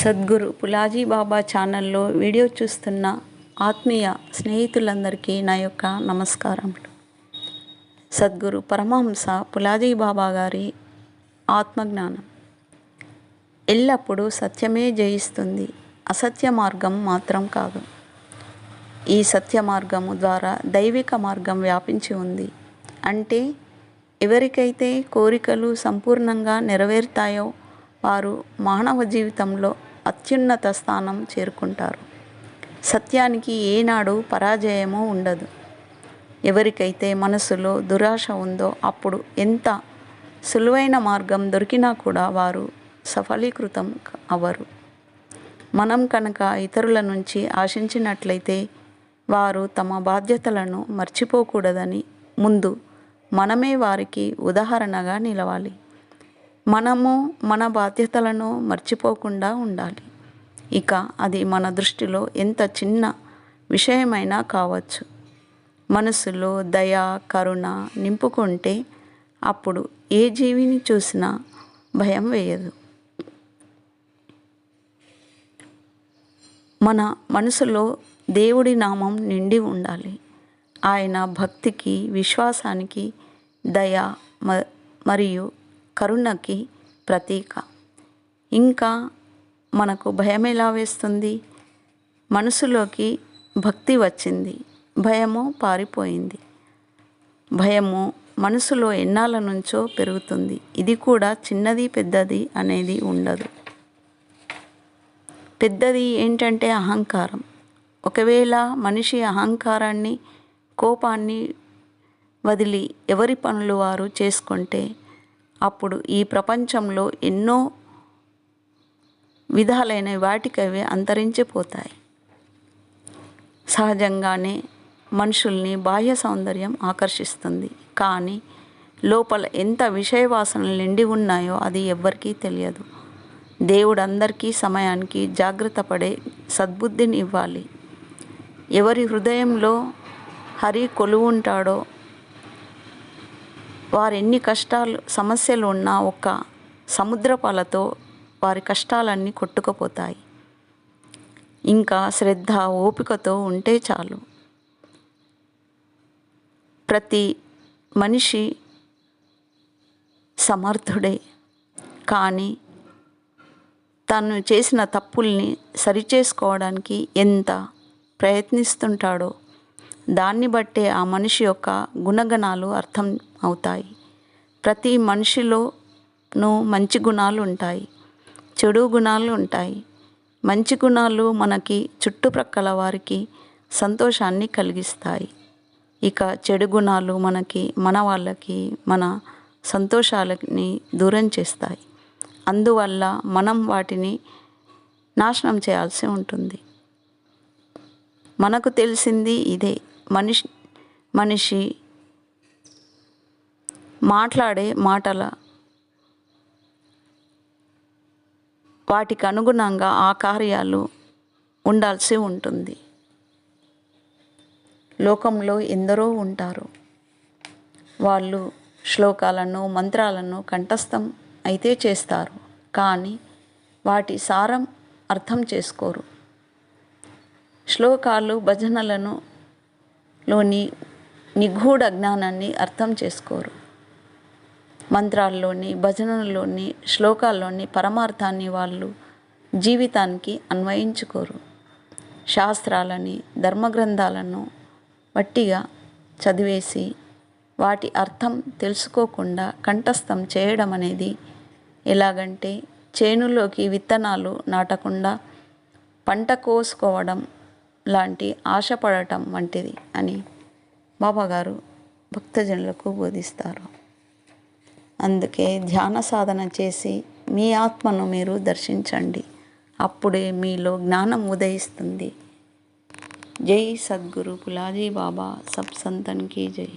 సద్గురు పులాజీ బాబా ఛానల్లో వీడియో చూస్తున్న ఆత్మీయ స్నేహితులందరికీ నా యొక్క నమస్కారములు. సద్గురు పరమహంస పులాజీ బాబా గారి ఆత్మజ్ఞానం. ఎల్లప్పుడూ సత్యమే జయిస్తుంది. అసత్య మార్గం మాత్రం కాదు. ఈ సత్య మార్గము ద్వారా దైవిక మార్గం వ్యాపించి ఉంది. అంటే ఎవరికైతే కోరికలు సంపూర్ణంగా నెరవేరుతాయో వారు మానవ జీవితంలో అత్యున్నత స్థానం చేరుకుంటారు. సత్యానికి ఏనాడు పరాజయము ఉండదు. ఎవరికైతే మనసులో దురాశ ఉందో అప్పుడు ఎంత సులువైన మార్గం దొరికినా కూడా వారు సఫలీకృతం అవ్వరు మనం కనుక ఇతరుల నుంచి ఆశించినట్లయితే వారు తమ బాధ్యతలను మర్చిపోకూడదని ముందు మనమే వారికి ఉదాహరణగా నిలవాలి. మనము మన బాధ్యతలను మర్చిపోకుండా ఉండాలి. ఇక అది మన దృష్టిలో ఎంత చిన్న విషయమైనా కావచ్చు. మనసులో దయ కరుణ నింపుకుంటే అప్పుడు ఏ జీవిని చూసినా భయం వేయదు. మన మనసులో దేవుడి నామం నిండి ఉండాలి. ఆయన భక్తికి విశ్వాసానికి దయ మ- మరియు కరుణకి ప్రతీక. ఇంకా మనకు భయం ఎలా వేస్తుంది? మనసులోకి భక్తి వచ్చింది. భయము పారిపోయింది. భయము మనసులో ఎన్నాళ్ళ నుంచో పెరుగుతుంది. ఇది కూడా చిన్నది పెద్దది అనేది ఉండదు. పెద్దది ఏంటంటే అహంకారం. ఒకవేళ మనిషి అహంకారాన్ని కోపాన్ని వదిలి ఎవరి పనులు వారు చేసుకుంటే అప్పుడు ఈ ప్రపంచంలో ఎన్నో విధాలైన వాటికవి అంతరించిపోతాయి. సహజంగానే మనుషుల్ని బాహ్య సౌందర్యం ఆకర్షిస్తుంది. కానీ లోపల ఎంత విషయ వాసనలు నిండి ఉన్నాయో అది ఎవ్వరికీ తెలియదు. దేవుడు అందరికీ సమయానికి జాగ్రత్త పడే సద్బుద్ధిని ఇవ్వాలి. ఎవరి హృదయంలో హరి కొలువు ఉంటాడో వారు ఎన్ని కష్టాలు సమస్యలు ఉన్నా ఒక సముద్రపాలతో వారి కష్టాలన్నీ కొట్టుకుపోతాయి. ఇంకా శ్రద్ధ ఓపికతో ఉంటే చాలు. ప్రతి మనిషి సమర్థుడే. కానీ తను చేసిన తప్పుల్ని సరిచేసుకోవడానికి ఎంత ప్రయత్నిస్తుంటాడో దాన్ని బట్టే ఆ మనిషి యొక్క గుణగణాలు అర్థం అవుతాయి. ప్రతి మనిషిలోనూ మంచి గుణాలు ఉంటాయి చెడు గుణాలు ఉంటాయి. మంచి గుణాలు మనకి చుట్టుప్రక్కల వారికి సంతోషాన్ని కలిగిస్తాయి. ఇక చెడు గుణాలు మనకి మన వాళ్ళకి మన సంతోషాలని దూరం చేస్తాయి. అందువల్ల మనం వాటిని నాశనం చేయాల్సి ఉంటుంది. మనకు తెలిసింది ఇదే. మనిషి మనిషి మాట్లాడే మాటల వాటికి అనుగుణంగా ఆ కార్యాలు ఉండాల్సి ఉంటుంది. లోకంలో ఎందరో ఉంటారు. వాళ్ళు శ్లోకాలను మంత్రాలను కంఠస్థం అయితే చేస్తారు. కానీ వాటి సారం అర్థం చేసుకోరు. శ్లోకాలు భజనలను లోని నిగూఢ జ్ఞానాన్ని అర్థం చేసుకోరు. మంత్రాల్లోని భజనల్లోని శ్లోకాల్లోని పరమార్థాన్ని వాళ్ళు జీవితానికి అన్వయించుకోరు. శాస్త్రాలని ధర్మగ్రంథాలను వట్టిగా చదివేసి వాటి అర్థం తెలుసుకోకుండా కంఠస్థం చేయడం అనేది ఎలాగంటే చేనులోకి విత్తనాలు నాటకుండా పంట కోసుకోవడం లాంటి ఆశపడటం వంటిది అని బాబాగారు భక్తజనులకు బోధిస్తారు. అందుకే ధ్యాన సాధన చేసి మీ ఆత్మను మీరు దర్శించండి. అప్పుడే మీలో జ్ఞానం ఉదయిస్తుంది. జై సద్గురు పులాజీ బాబా సబ్ సంతన్ కీ జై.